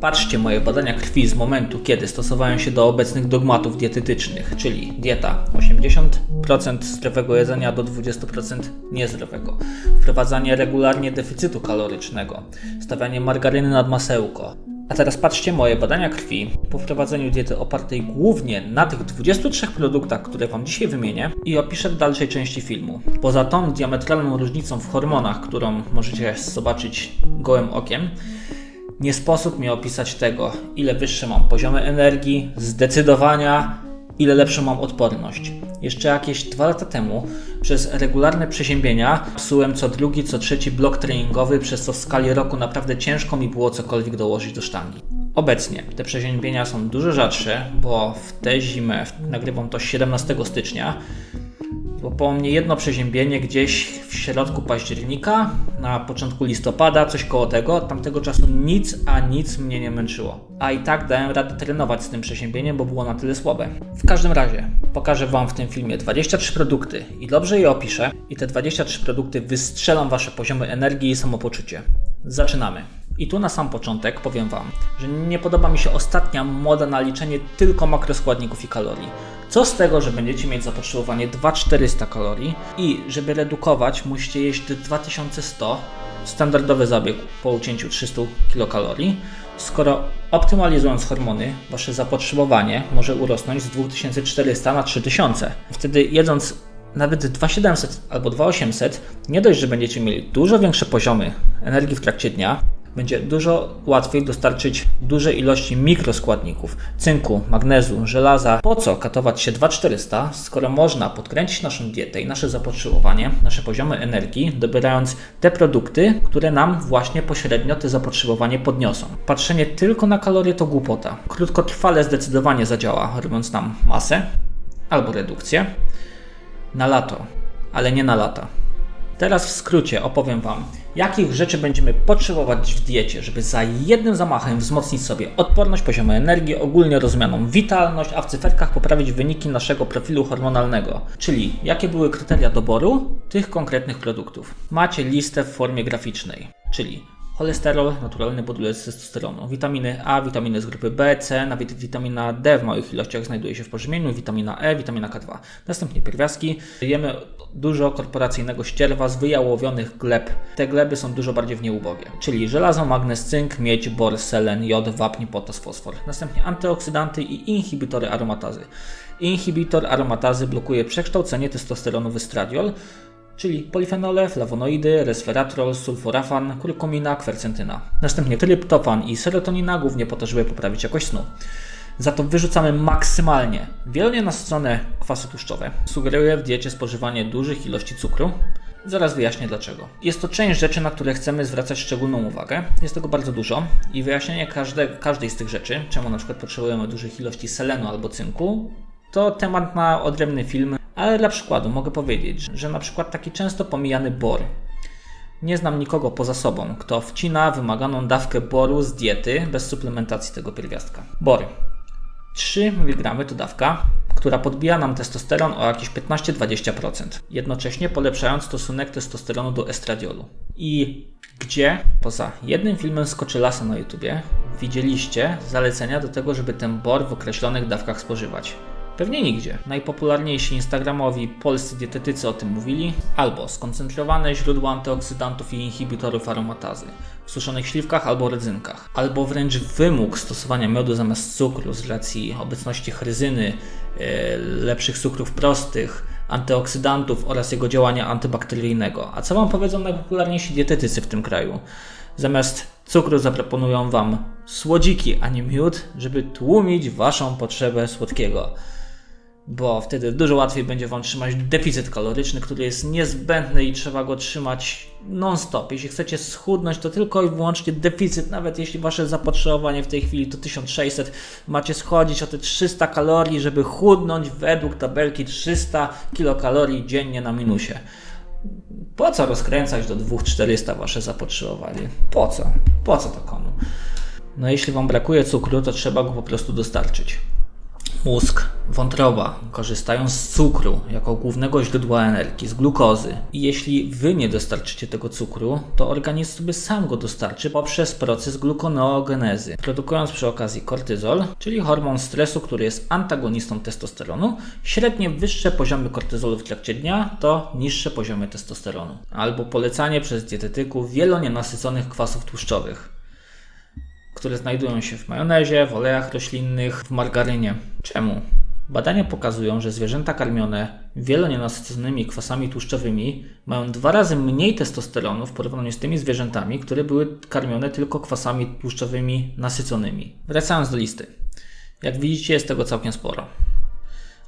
Patrzcie moje badania krwi z momentu, kiedy stosowałem się do obecnych dogmatów dietetycznych, czyli dieta 80% zdrowego jedzenia do 20% niezdrowego, wprowadzanie regularnie deficytu kalorycznego, stawianie margaryny nad masełko. A teraz patrzcie moje badania krwi po wprowadzeniu diety opartej głównie na tych 23 produktach, które Wam dzisiaj wymienię i opiszę w dalszej części filmu. Poza tą diametralną różnicą w hormonach, którą możecie zobaczyć gołym okiem, nie sposób mi opisać tego, ile wyższe mam poziomy energii, zdecydowania, ile lepszą mam odporność. Jeszcze jakieś dwa lata temu przez regularne przeziębienia psułem co drugi, co trzeci blok treningowy, przez co w skali roku naprawdę ciężko mi było cokolwiek dołożyć do sztangi. Obecnie te przeziębienia są dużo rzadsze, bo w tę zimę, nagrywam to 17 stycznia, bo po mnie jedno przeziębienie gdzieś w środku października, na początku listopada, coś koło tego. Od tamtego czasu nic, a nic mnie nie męczyło. A i tak dałem radę trenować z tym przeziębieniem, bo było na tyle słabe. W każdym razie, pokażę Wam w tym filmie 23 produkty i dobrze je opiszę. I te 23 produkty wystrzelą Wasze poziomy energii i samopoczucie. Zaczynamy. I tu na sam początek powiem Wam, że nie podoba mi się ostatnia moda na liczenie tylko makroskładników i kalorii. Co z tego, że będziecie mieć zapotrzebowanie 2400 kalorii i żeby redukować musicie jeść 2100, standardowy zabieg po ucięciu 300 kilokalorii, skoro optymalizując hormony, wasze zapotrzebowanie może urosnąć z 2400 na 3000. Wtedy jedząc nawet 2700 albo 2800, nie dość, że będziecie mieli dużo większe poziomy energii w trakcie dnia, będzie dużo łatwiej dostarczyć duże ilości mikroskładników, cynku, magnezu, żelaza. Po co katować się 2400, skoro można podkręcić naszą dietę i nasze zapotrzebowanie, nasze poziomy energii, dobierając te produkty, które nam właśnie pośrednio te zapotrzebowanie podniosą. Patrzenie tylko na kalorie to głupota. Krótkotrwale zdecydowanie zadziała, robiąc nam masę albo redukcję na lato, ale nie na lata. Teraz w skrócie opowiem Wam, jakich rzeczy będziemy potrzebować w diecie, żeby za jednym zamachem wzmocnić sobie odporność, poziomy energii, ogólnie rozumianą witalność, a w cyferkach poprawić wyniki naszego profilu hormonalnego. Czyli jakie były kryteria doboru tych konkretnych produktów. Macie listę w formie graficznej, czyli cholesterol, naturalny budulec testosteronu, witaminy A, witaminy z grupy B, C, nawet witamina D w małych ilościach znajduje się w pożywieniu, witamina E, witamina K2. Następnie pierwiastki. Jemy dużo korporacyjnego ścierwa z wyjałowionych gleb. Te gleby są dużo bardziej w nieubogie, czyli żelazo, magnez, cynk, miedź, bor, selen, jod, wapń, potas, fosfor. Następnie antyoksydanty i inhibitory aromatazy. Inhibitor aromatazy blokuje przekształcenie testosteronu w estradiol, czyli polifenole, flawonoidy, resveratrol, sulforafan, kurkumina, kwercentyna. Następnie tryptofan i serotonina, głównie po to, żeby poprawić jakość snu. Za to wyrzucamy maksymalnie wielonienasycone kwasy tłuszczowe. Sugeruję w diecie spożywanie dużych ilości cukru. Zaraz wyjaśnię dlaczego. Jest to część rzeczy, na które chcemy zwracać szczególną uwagę. Jest tego bardzo dużo i wyjaśnienie każde, każdej z tych rzeczy, czemu na przykład potrzebujemy dużych ilości selenu albo cynku, to temat na odrębny film, ale dla przykładu mogę powiedzieć, że na przykład taki często pomijany bor. Nie znam nikogo poza sobą, kto wcina wymaganą dawkę boru z diety bez suplementacji tego pierwiastka. Bor 3 mg to dawka, która podbija nam testosteron o jakieś 15-20%, jednocześnie polepszając stosunek testosteronu do estradiolu. I gdzie, poza jednym filmem z Koczylasa na YouTubie, widzieliście zalecenia do tego, żeby ten bor w określonych dawkach spożywać? Pewnie nigdzie. Najpopularniejsi instagramowi polscy dietetycy o tym mówili, albo skoncentrowane źródła antyoksydantów i inhibitorów aromatazy w suszonych śliwkach albo rodzynkach, albo wręcz wymóg stosowania miodu zamiast cukru z racji obecności chryzyny, yy, lepszych cukrów prostych, antyoksydantów oraz jego działania antybakteryjnego. A co Wam powiedzą najpopularniejsi dietetycy w tym kraju? Zamiast cukru zaproponują Wam słodziki, a nie miód, żeby tłumić Waszą potrzebę słodkiego bo wtedy dużo łatwiej będzie Wam trzymać deficyt kaloryczny, który jest niezbędny i trzeba go trzymać non-stop. Jeśli chcecie schudnąć, to tylko i wyłącznie deficyt, nawet jeśli Wasze zapotrzebowanie w tej chwili to 1600, macie schodzić o te 300 kalorii, żeby chudnąć według tabelki 300 kilokalorii dziennie na minusie. Po co rozkręcać do 2400 Wasze zapotrzebowanie? Po co? Po co to komu? No jeśli Wam brakuje cukru, to trzeba go po prostu dostarczyć. Mózg Wątroba, korzystając z cukru jako głównego źródła energii, z glukozy. I jeśli wy nie dostarczycie tego cukru, to organizm sobie sam go dostarczy poprzez proces glukoneogenezy, produkując przy okazji kortyzol, czyli hormon stresu, który jest antagonistą testosteronu. Średnie wyższe poziomy kortyzolu w trakcie dnia to niższe poziomy testosteronu. Albo polecanie przez dietetyków wielonienasyconych kwasów tłuszczowych które znajdują się w majonezie, w olejach roślinnych, w margarynie. Czemu? Badania pokazują, że zwierzęta karmione wielonienasyconymi kwasami tłuszczowymi mają dwa razy mniej testosteronu w porównaniu z tymi zwierzętami, które były karmione tylko kwasami tłuszczowymi nasyconymi. Wracając do listy. Jak widzicie, jest tego całkiem sporo.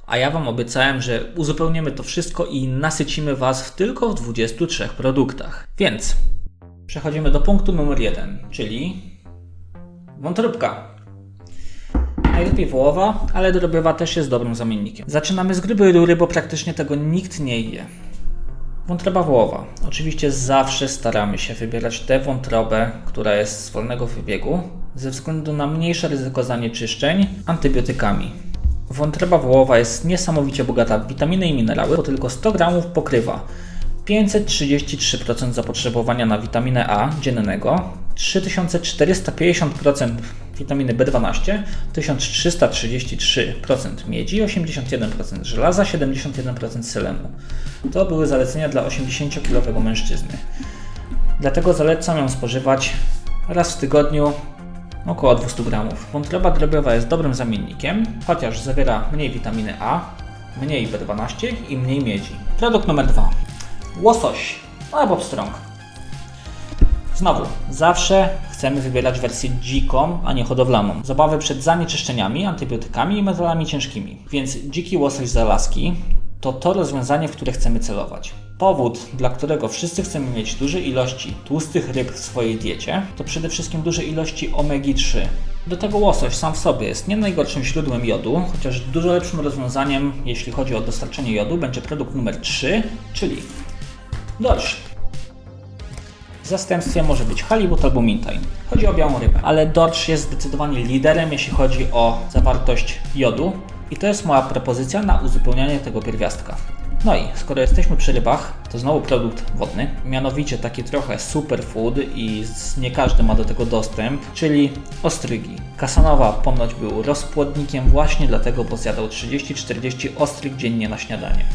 A ja Wam obiecałem, że uzupełnimy to wszystko i nasycimy Was w tylko w 23 produktach. Więc przechodzimy do punktu numer 1, czyli Wątróbka. Najlepiej wołowa, ale drobiowa też jest dobrym zamiennikiem. Zaczynamy z grubej rury, bo praktycznie tego nikt nie je. Wątroba wołowa. Oczywiście zawsze staramy się wybierać tę wątrobę, która jest z wolnego wybiegu, ze względu na mniejsze ryzyko zanieczyszczeń antybiotykami. Wątroba wołowa jest niesamowicie bogata w witaminy i minerały, bo tylko 100 gramów pokrywa 533% zapotrzebowania na witaminę A dziennego, 3450% witaminy B12, 1333% miedzi, 81% żelaza, 71% selenu. To były zalecenia dla 80-kilowego mężczyzny. Dlatego zalecam ją spożywać raz w tygodniu około 200 gramów. Wątroba drobiowa jest dobrym zamiennikiem, chociaż zawiera mniej witaminy A, mniej B12 i mniej miedzi. Produkt numer 2. Łosoś albo pstrąg. Znowu, zawsze chcemy wybierać wersję dziką, a nie hodowlaną. Zabawy przed zanieczyszczeniami, antybiotykami i metalami ciężkimi. Więc dziki łosoś z Alaski to to rozwiązanie, w które chcemy celować. Powód, dla którego wszyscy chcemy mieć duże ilości tłustych ryb w swojej diecie, to przede wszystkim duże ilości omegi-3. Do tego łosoś sam w sobie jest nie najgorszym źródłem jodu, chociaż dużo lepszym rozwiązaniem, jeśli chodzi o dostarczenie jodu, będzie produkt numer 3, czyli dorsz. Zastępstwie może być halibut albo mintaj. Chodzi o białą rybę, ale dorsz jest zdecydowanie liderem, jeśli chodzi o zawartość jodu i to jest moja propozycja na uzupełnianie tego pierwiastka. No i skoro jesteśmy przy rybach, to znowu produkt wodny, mianowicie taki trochę superfood i nie każdy ma do tego dostęp, czyli ostrygi. Kasanowa ponoć był rozpłodnikiem właśnie dlatego, bo zjadał 30-40 ostryg dziennie na śniadanie.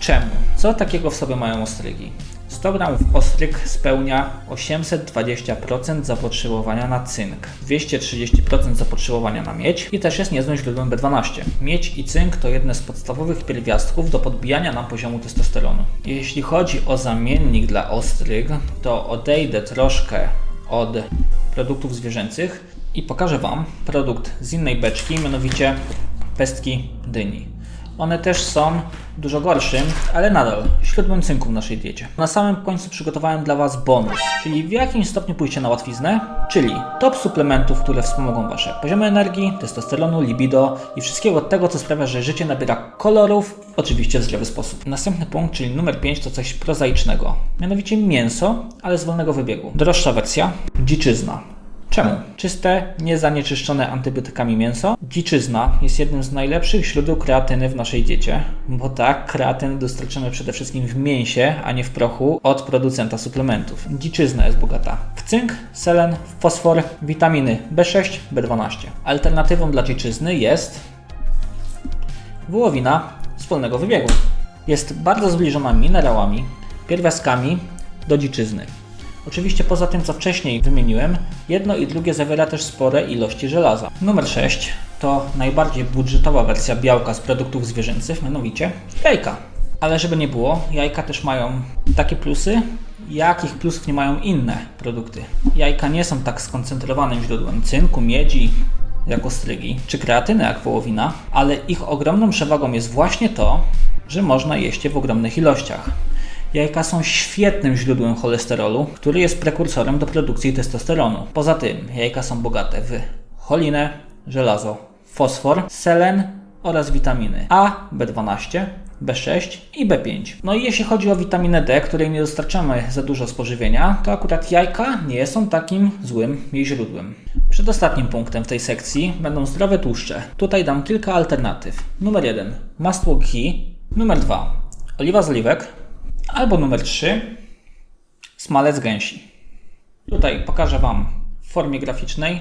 Czemu? Co takiego w sobie mają ostrygi? 100 gramów ostryg spełnia 820% zapotrzebowania na cynk, 230% zapotrzebowania na miedź i też jest niezłym źródłem B12. Miedź i cynk to jedne z podstawowych pierwiastków do podbijania nam poziomu testosteronu. Jeśli chodzi o zamiennik dla ostryg, to odejdę troszkę od produktów zwierzęcych i pokażę Wam produkt z innej beczki, mianowicie pestki dyni. One też są dużo gorszym, ale nadal źródłem cynku w naszej diecie. Na samym końcu przygotowałem dla Was bonus, czyli w jakim stopniu pójście na łatwiznę, czyli top suplementów, które wspomogą Wasze poziomy energii, testosteronu, libido i wszystkiego tego, co sprawia, że życie nabiera kolorów, oczywiście w zdrowy sposób. Następny punkt, czyli numer 5, to coś prozaicznego, mianowicie mięso, ale z wolnego wybiegu. Droższa wersja, dziczyzna. Czemu? Czyste, niezanieczyszczone antybiotykami mięso. Dziczyzna jest jednym z najlepszych źródeł kreatyny w naszej diecie, bo tak, kreatyny dostarczamy przede wszystkim w mięsie, a nie w prochu od producenta suplementów. Dziczyzna jest bogata w cynk, selen, fosfor, witaminy B6, B12. Alternatywą dla dziczyzny jest wołowina z wolnego wybiegu. Jest bardzo zbliżona minerałami, pierwiastkami do dziczyzny. Oczywiście poza tym, co wcześniej wymieniłem, jedno i drugie zawiera też spore ilości żelaza. Numer 6 to najbardziej budżetowa wersja białka z produktów zwierzęcych, mianowicie jajka. Ale żeby nie było, jajka też mają takie plusy, jakich plusów nie mają inne produkty. Jajka nie są tak skoncentrowanym źródłem cynku, miedzi, jak ostrygi, czy kreatyny jak wołowina, ale ich ogromną przewagą jest właśnie to, że można jeść je w ogromnych ilościach. Jajka są świetnym źródłem cholesterolu, który jest prekursorem do produkcji testosteronu. Poza tym jajka są bogate w cholinę, żelazo, fosfor, selen oraz witaminy A, B12, B6 i B5. No i jeśli chodzi o witaminę D, której nie dostarczamy za dużo spożywienia, to akurat jajka nie są takim złym jej źródłem. Przedostatnim punktem w tej sekcji będą zdrowe tłuszcze. Tutaj dam kilka alternatyw. Numer 1 masło ghee, numer 2 oliwa z oliwek, albo numer 3 smalec gęsi. Tutaj pokażę Wam w formie graficznej,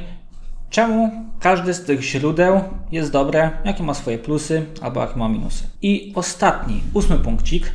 czemu każdy z tych źródeł jest dobre, jakie ma swoje plusy albo jakie ma minusy. I ostatni, ósmy punkcik,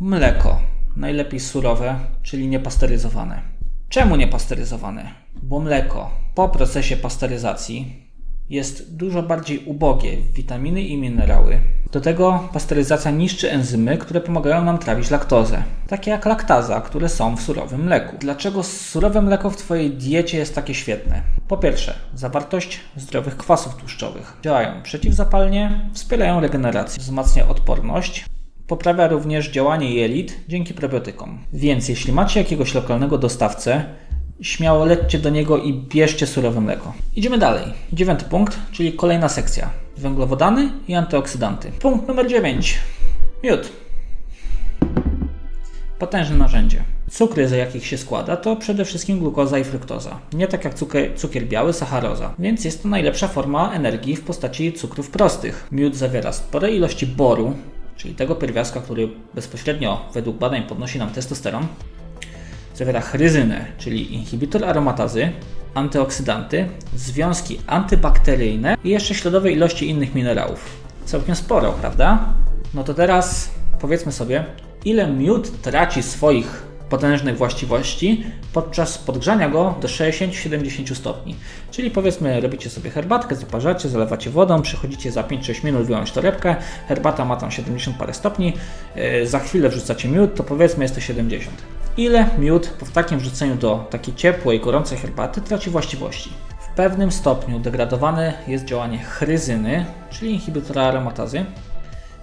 mleko. Najlepiej surowe, czyli niepasteryzowane. Czemu niepasteryzowane? Bo mleko po procesie pasteryzacji jest dużo bardziej ubogie w witaminy i minerały. Do tego pasteryzacja niszczy enzymy, które pomagają nam trawić laktozę, takie jak laktaza, które są w surowym mleku. Dlaczego surowe mleko w Twojej diecie jest takie świetne? Po pierwsze, zawartość zdrowych kwasów tłuszczowych. Działają przeciwzapalnie, wspierają regenerację, wzmacnia odporność, poprawia również działanie jelit dzięki probiotykom. Więc jeśli macie jakiegoś lokalnego dostawcę, śmiało lećcie do niego i bierzcie surowe mleko. Idziemy dalej. Dziewiąty punkt, czyli kolejna sekcja. Węglowodany i antyoksydanty. Punkt numer 9. Miód. Potężne narzędzie. Cukry, z jakich się składa, to przede wszystkim glukoza i fruktoza. Nie tak jak cukier, cukier biały, sacharoza. Więc jest to najlepsza forma energii w postaci cukrów prostych. Miód zawiera spore ilości boru, czyli tego pierwiastka, który bezpośrednio według badań podnosi nam testosteron. Zawiera chryzynę, czyli inhibitor aromatazy, antyoksydanty, związki antybakteryjne i jeszcze śladowe ilości innych minerałów. Całkiem sporo, prawda? No to teraz powiedzmy sobie, ile miód traci swoich potężnych właściwości podczas podgrzania go do 60-70 stopni. Czyli powiedzmy, robicie sobie herbatkę, zaparzacie, zalewacie wodą, przychodzicie za 5-6 minut wyjąć torebkę, herbata ma tam 70 parę stopni, yy, za chwilę wrzucacie miód, to powiedzmy jest to 70. Ile miód po takim wrzuceniu do takiej ciepłej, gorącej herbaty traci właściwości? W pewnym stopniu degradowane jest działanie chryzyny, czyli inhibitora aromatazy,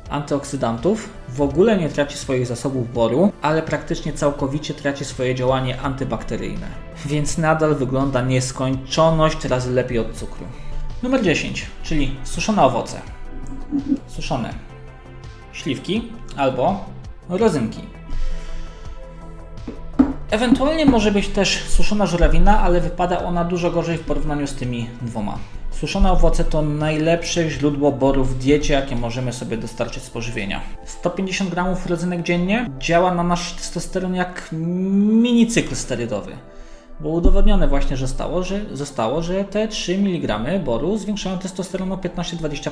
antyoksydantów, w ogóle nie traci swoich zasobów boru, ale praktycznie całkowicie traci swoje działanie antybakteryjne. Więc nadal wygląda nieskończoność razy lepiej od cukru. Numer 10, czyli suszone owoce. Suszone śliwki albo rodzynki. Ewentualnie może być też suszona żurawina, ale wypada ona dużo gorzej w porównaniu z tymi dwoma. Suszone owoce to najlepsze źródło boru w diecie, jakie możemy sobie dostarczyć z pożywienia. 150 gramów rodzynek dziennie działa na nasz testosteron jak mini cykl sterydowy. Bo udowodnione właśnie zostało, że, zostało, że te 3 mg boru zwiększają testosteron o 15-20%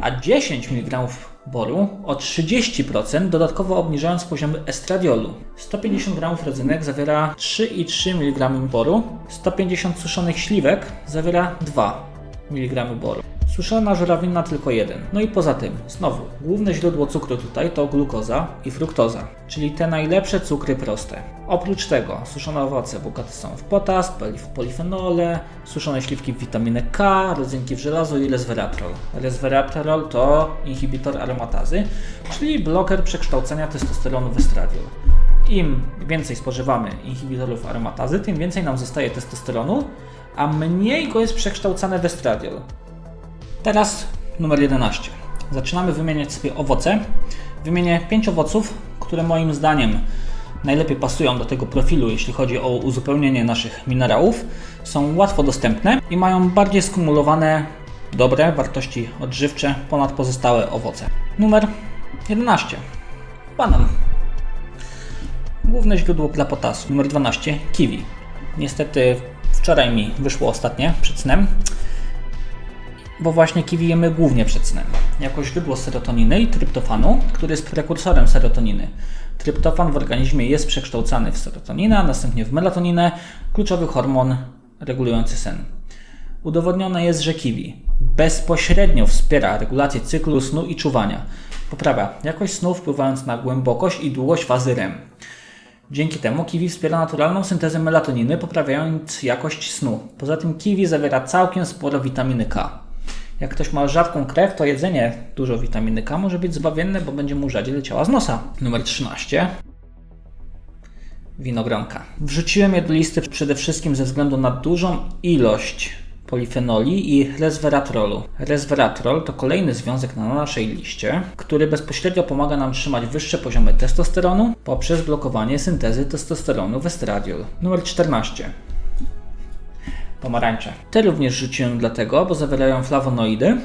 a 10 mg boru o 30%, dodatkowo obniżając poziomy estradiolu. 150 g rodzynek zawiera 3,3 mg boru, 150 suszonych śliwek zawiera 2 mg boru. Suszona żurawina tylko jeden. No i poza tym, znowu, główne źródło cukru tutaj to glukoza i fruktoza, czyli te najlepsze cukry proste. Oprócz tego suszone owoce bogate są w potas, w polifenole, suszone śliwki w witaminę K, rodzynki w żelazo i resveratrol. Resveratrol to inhibitor aromatazy, czyli bloker przekształcenia testosteronu w estradiol. Im więcej spożywamy inhibitorów aromatazy, tym więcej nam zostaje testosteronu, a mniej go jest przekształcane w estradiol. Teraz numer 11. Zaczynamy wymieniać sobie owoce. Wymienię 5 owoców, które moim zdaniem najlepiej pasują do tego profilu, jeśli chodzi o uzupełnienie naszych minerałów. Są łatwo dostępne i mają bardziej skumulowane dobre wartości odżywcze ponad pozostałe owoce. Numer 11. Banan. Główne źródło dla potasu. Numer 12. Kiwi. Niestety wczoraj mi wyszło ostatnie przed snem bo właśnie kiwi jemy głównie przed snem, jako źródło serotoniny i tryptofanu, który jest prekursorem serotoniny. Tryptofan w organizmie jest przekształcany w serotoninę, a następnie w melatoninę, kluczowy hormon regulujący sen. Udowodnione jest, że kiwi bezpośrednio wspiera regulację cyklu snu i czuwania. Poprawia jakość snu, wpływając na głębokość i długość fazy REM. Dzięki temu kiwi wspiera naturalną syntezę melatoniny, poprawiając jakość snu. Poza tym kiwi zawiera całkiem sporo witaminy K. Jak ktoś ma rzadką krew, to jedzenie dużo witaminy K może być zbawienne, bo będzie mu rzadziej leciała z nosa. Numer 13. Winogronka. Wrzuciłem je do listy przede wszystkim ze względu na dużą ilość polifenoli i resveratrolu. Resveratrol to kolejny związek na naszej liście, który bezpośrednio pomaga nam trzymać wyższe poziomy testosteronu poprzez blokowanie syntezy testosteronu w estradiol. Numer 14. pomarańcze. Te również rzuciłem dlatego, bo zawierają flawonoidy,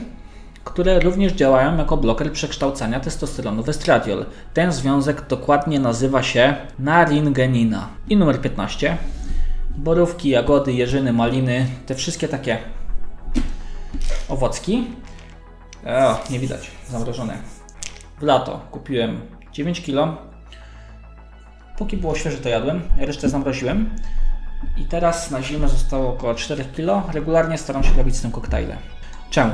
które również działają jako bloker przekształcania testosteronu w estradiol. Ten związek dokładnie nazywa się naringenina. I numer 15. Borówki, jagody, jeżyny, maliny, te wszystkie takie owocki. O, nie widać, zamrożone. W lato kupiłem 9 kg. Póki było świeże to jadłem, resztę zamroziłem. I teraz na zimę zostało około 4 kg. Regularnie staram się robić z tym koktajle. Czemu?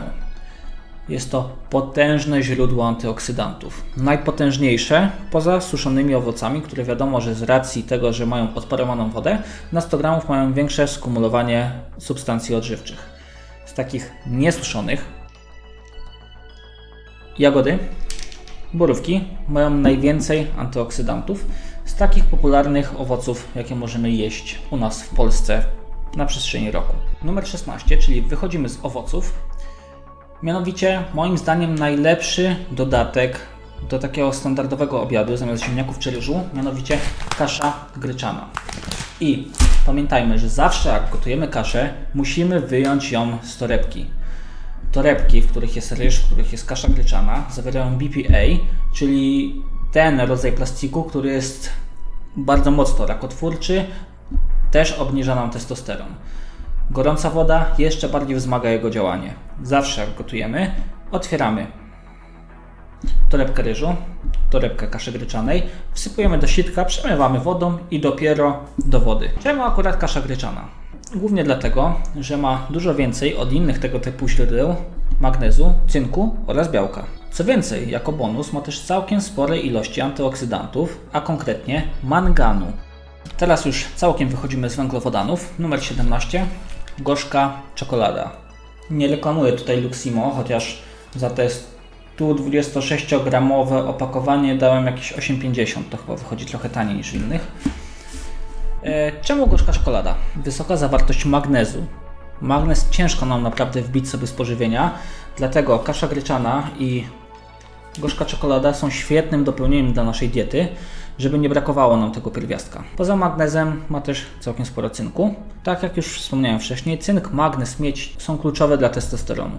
Jest to potężne źródło antyoksydantów. Najpotężniejsze poza suszonymi owocami, które wiadomo, że z racji tego, że mają odparowaną wodę, na 100 gramów mają większe skumulowanie substancji odżywczych. Z takich niesuszonych jagody, borówki mają najwięcej antyoksydantów z takich popularnych owoców, jakie możemy jeść u nas w Polsce na przestrzeni roku. Numer 16, czyli wychodzimy z owoców, Mianowicie, moim zdaniem, najlepszy dodatek do takiego standardowego obiadu zamiast ziemniaków czy ryżu, mianowicie kasza gryczana. I pamiętajmy, że zawsze jak gotujemy kaszę, musimy wyjąć ją z torebki. Torebki, w których jest ryż, w których jest kasza gryczana, zawierają BPA, czyli ten rodzaj plastiku, który jest bardzo mocno rakotwórczy, też obniża nam testosteron. Gorąca woda jeszcze bardziej wzmaga jego działanie. Zawsze jak gotujemy, otwieramy torebkę ryżu, torebkę kaszy gryczanej, wsypujemy do sitka, przemywamy wodą i dopiero do wody. Czemu akurat kasza gryczana? Głównie dlatego, że ma dużo więcej od innych tego typu źródeł magnezu, cynku oraz białka. Co więcej, jako bonus ma też całkiem spore ilości antyoksydantów, a konkretnie manganu. Teraz już całkiem wychodzimy z węglowodanów. Numer 17 gorzka czekolada. Nie reklamuję tutaj Luximo, chociaż za te 126-gramowe opakowanie dałem jakieś 8,50. To chyba wychodzi trochę taniej niż innych. E, czemu gorzka czekolada? Wysoka zawartość magnezu. Magnez ciężko nam naprawdę wbić sobie z pożywienia, dlatego kasza gryczana i gorzka czekolada są świetnym dopełnieniem dla naszej diety żeby nie brakowało nam tego pierwiastka. Poza magnezem ma też całkiem sporo cynku. Tak jak już wspomniałem wcześniej, cynk, magnez, miedź są kluczowe dla testosteronu.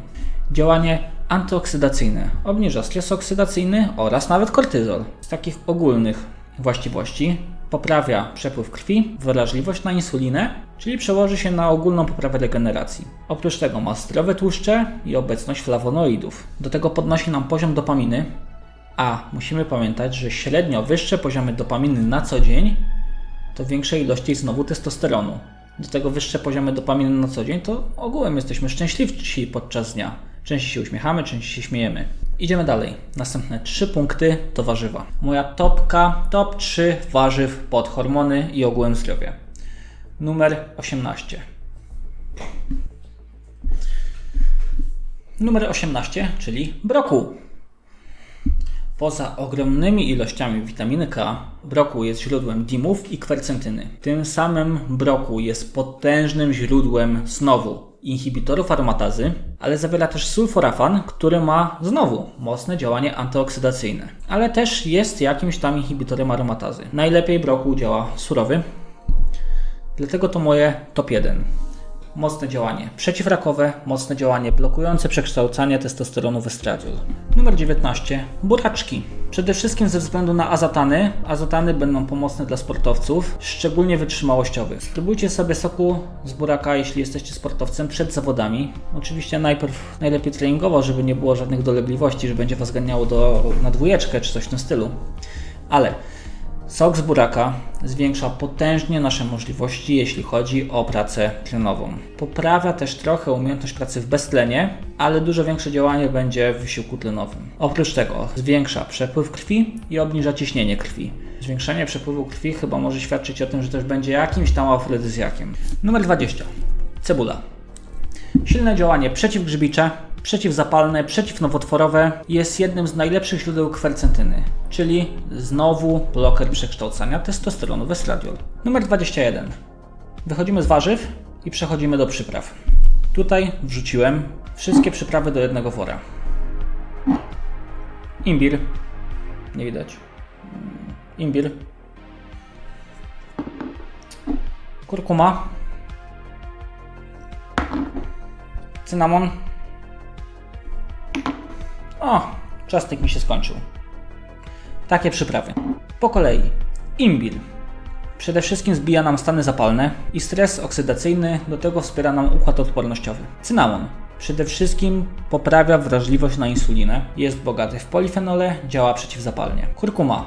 Działanie antyoksydacyjne obniża stres oksydacyjny oraz nawet kortyzol. Z takich ogólnych właściwości poprawia przepływ krwi, wrażliwość na insulinę, czyli przełoży się na ogólną poprawę regeneracji. Oprócz tego ma zdrowe tłuszcze i obecność flawonoidów. Do tego podnosi nam poziom dopaminy, a musimy pamiętać, że średnio wyższe poziomy dopaminy na co dzień to większej ilości znowu testosteronu. Do tego wyższe poziomy dopaminy na co dzień to ogółem jesteśmy szczęśliwsi podczas dnia. Częściej się uśmiechamy, częściej się śmiejemy. Idziemy dalej. Następne trzy punkty to warzywa. Moja topka, top 3 warzyw pod hormony i ogółem zdrowia. Numer 18. Numer 18, czyli brokuł. Poza ogromnymi ilościami witaminy K, brokuł jest źródłem dimów i kwercentyny. Tym samym brokuł jest potężnym źródłem znowu inhibitorów aromatazy, ale zawiera też sulforafan, który ma znowu mocne działanie antyoksydacyjne, ale też jest jakimś tam inhibitorem aromatazy. Najlepiej brokuł działa surowy, dlatego to moje top 1 mocne działanie przeciwrakowe, mocne działanie blokujące przekształcanie testosteronu w estradiol. Numer 19. Buraczki. Przede wszystkim ze względu na azotany. Azotany będą pomocne dla sportowców, szczególnie wytrzymałościowych. Spróbujcie sobie soku z buraka, jeśli jesteście sportowcem, przed zawodami. Oczywiście najpierw najlepiej treningowo, żeby nie było żadnych dolegliwości, że będzie Was ganiało do, na dwójeczkę czy coś w tym stylu. Ale Sok z buraka zwiększa potężnie nasze możliwości, jeśli chodzi o pracę tlenową. Poprawia też trochę umiejętność pracy w beztlenie, ale dużo większe działanie będzie w wysiłku tlenowym. Oprócz tego zwiększa przepływ krwi i obniża ciśnienie krwi. Zwiększenie przepływu krwi chyba może świadczyć o tym, że też będzie jakimś tam afrodyzjakiem. Numer 20. Cebula. Silne działanie przeciwgrzybicze, przeciwzapalne, przeciwnowotworowe jest jednym z najlepszych źródeł kwercentyny, czyli znowu bloker przekształcania testosteronu w estradiol. Numer 21. Wychodzimy z warzyw i przechodzimy do przypraw. Tutaj wrzuciłem wszystkie przyprawy do jednego wora. Imbir. Nie widać. Imbir. Kurkuma cynamon. O, czosnek mi się skończył. Takie przyprawy. Po kolei. Imbir. Przede wszystkim zbija nam stany zapalne i stres oksydacyjny, do tego wspiera nam układ odpornościowy. Cynamon. Przede wszystkim poprawia wrażliwość na insulinę, jest bogaty w polifenole, działa przeciwzapalnie. Kurkuma.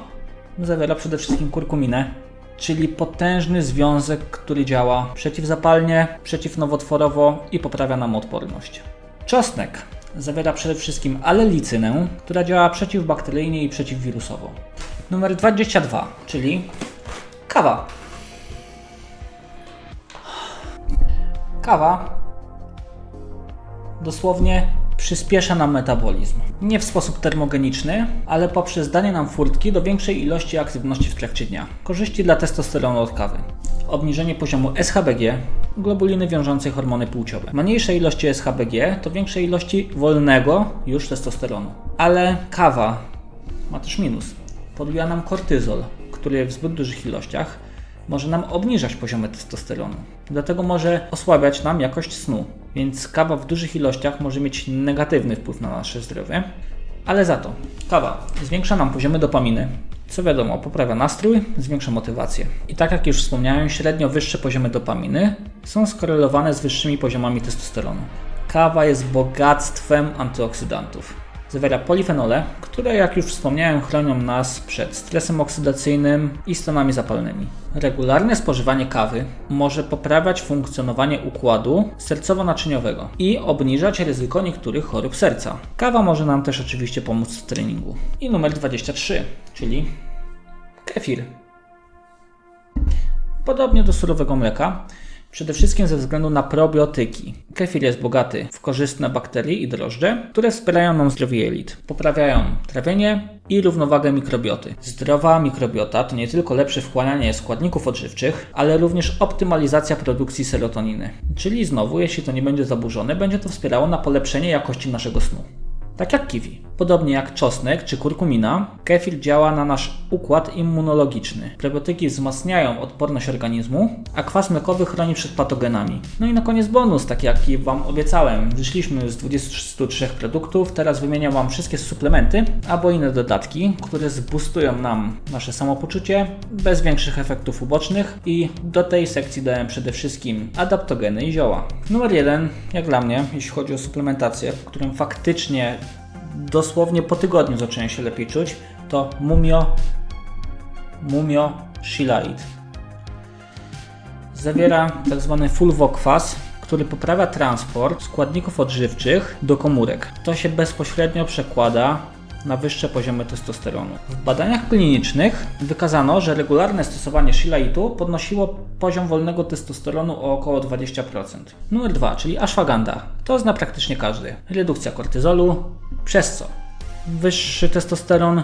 Zawiera przede wszystkim kurkuminę, czyli potężny związek, który działa przeciwzapalnie, przeciwnowotworowo i poprawia nam odporność. Czosnek zawiera przede wszystkim alelicynę, która działa przeciwbakteryjnie i przeciwwirusowo. Numer 22, czyli kawa. Kawa dosłownie przyspiesza nam metabolizm. Nie w sposób termogeniczny, ale poprzez danie nam furtki do większej ilości aktywności w trakcie dnia. Korzyści dla testosteronu od kawy. Obniżenie poziomu SHBG, globuliny wiążącej hormony płciowe. Mniejsze ilości SHBG to większe ilości wolnego już testosteronu. Ale kawa ma też minus. Podbija nam kortyzol, który w zbyt dużych ilościach może nam obniżać poziomy testosteronu. Dlatego może osłabiać nam jakość snu. Więc kawa w dużych ilościach może mieć negatywny wpływ na nasze zdrowie. Ale za to kawa zwiększa nam poziomy dopaminy, co wiadomo, poprawia nastrój, zwiększa motywację. I tak jak już wspomniałem, średnio wyższe poziomy dopaminy są skorelowane z wyższymi poziomami testosteronu. Kawa jest bogactwem antyoksydantów. Zawiera polifenole, które, jak już wspomniałem, chronią nas przed stresem oksydacyjnym i stanami zapalnymi. Regularne spożywanie kawy może poprawiać funkcjonowanie układu sercowo-naczyniowego i obniżać ryzyko niektórych chorób serca. Kawa może nam też oczywiście pomóc w treningu. I numer 23, czyli kefir. Podobnie do surowego mleka, Przede wszystkim ze względu na probiotyki. Kefir jest bogaty w korzystne bakterie i drożdże, które wspierają nam zdrowie jelit, poprawiają trawienie i równowagę mikrobioty. Zdrowa mikrobiota to nie tylko lepsze wchłanianie składników odżywczych, ale również optymalizacja produkcji serotoniny. Czyli znowu, jeśli to nie będzie zaburzone, będzie to wspierało na polepszenie jakości naszego snu tak jak kiwi. Podobnie jak czosnek czy kurkumina, kefir działa na nasz układ immunologiczny. Probiotyki wzmacniają odporność organizmu, a kwas mlekowy chroni przed patogenami. No i na koniec bonus, tak jak Wam obiecałem. Wyszliśmy z 23 produktów, teraz wymieniam Wam wszystkie suplementy albo inne dodatki, które zboostują nam nasze samopoczucie bez większych efektów ubocznych i do tej sekcji dałem przede wszystkim adaptogeny i zioła. Numer jeden, jak dla mnie, jeśli chodzi o suplementację, w którym faktycznie dosłownie po tygodniu zacząłem się lepiej czuć, to Mumio Mumio Shilait. Zawiera tzw. Tak fulvokwas, który poprawia transport składników odżywczych do komórek. To się bezpośrednio przekłada na wyższe poziomy testosteronu. W badaniach klinicznych wykazano, że regularne stosowanie shilaitu podnosiło poziom wolnego testosteronu o około 20%. Numer 2, czyli ashwagandha. To zna praktycznie każdy. Redukcja kortyzolu, przez co wyższy testosteron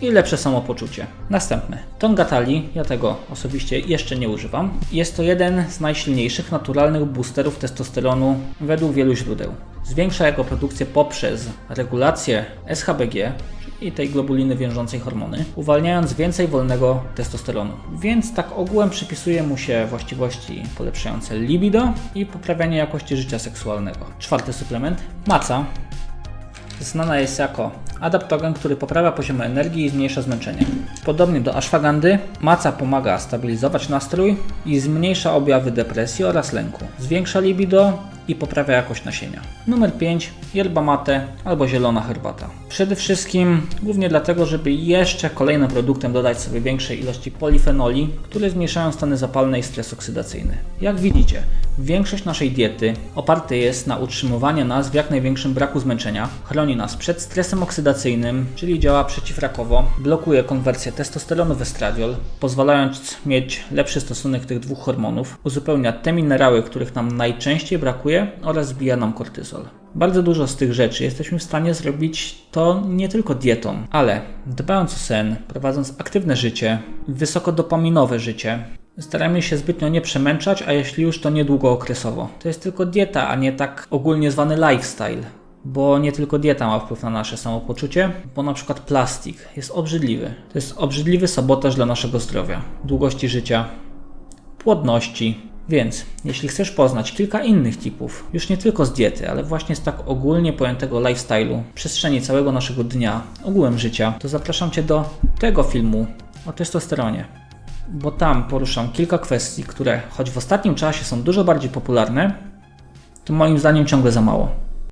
i lepsze samopoczucie. Następny. Tongatali, ja tego osobiście jeszcze nie używam. Jest to jeden z najsilniejszych naturalnych boosterów testosteronu według wielu źródeł. Zwiększa jego produkcję poprzez regulację SHBG, i tej globuliny wiążącej hormony, uwalniając więcej wolnego testosteronu. Więc tak ogółem przypisuje mu się właściwości polepszające libido i poprawianie jakości życia seksualnego. Czwarty suplement maca znana jest jako adaptogen, który poprawia poziom energii i zmniejsza zmęczenie. Podobnie do ashwagandy, maca pomaga stabilizować nastrój i zmniejsza objawy depresji oraz lęku. Zwiększa libido i poprawia jakość nasienia. Numer 5. Yerba mate albo zielona herbata. Przede wszystkim głównie dlatego, żeby jeszcze kolejnym produktem dodać sobie większej ilości polifenoli, które zmniejszają stany zapalne i stres oksydacyjny. Jak widzicie, większość naszej diety oparte jest na utrzymywaniu nas w jak największym braku zmęczenia, chroni nas przed stresem oksydacyjnym, czyli działa przeciwrakowo, blokuje konwersję testosteronu w estradiol, pozwalając mieć lepszy stosunek tych dwóch hormonów, uzupełnia te minerały, których nam najczęściej brakuje oraz zbija nam kortyzol. Bardzo dużo z tych rzeczy jesteśmy w stanie zrobić to nie tylko dietą, ale dbając o sen, prowadząc aktywne życie, wysokodopaminowe życie, Staramy się zbytnio nie przemęczać, a jeśli już to niedługookresowo. To jest tylko dieta, a nie tak ogólnie zwany lifestyle. Bo nie tylko dieta ma wpływ na nasze samopoczucie, bo na przykład plastik jest obrzydliwy. To jest obrzydliwy sabotaż dla naszego zdrowia, długości życia, płodności, Więc, jeśli chcesz poznać kilka innych tipów, już nie tylko z diety, ale właśnie z tak ogólnie pojętego lifestyle'u, przestrzeni całego naszego dnia, ogółem życia, to zapraszam Cię do tego filmu o testosteronie. Bo tam poruszam kilka kwestii, które choć w ostatnim czasie są dużo bardziej popularne, to moim zdaniem ciągle za mało.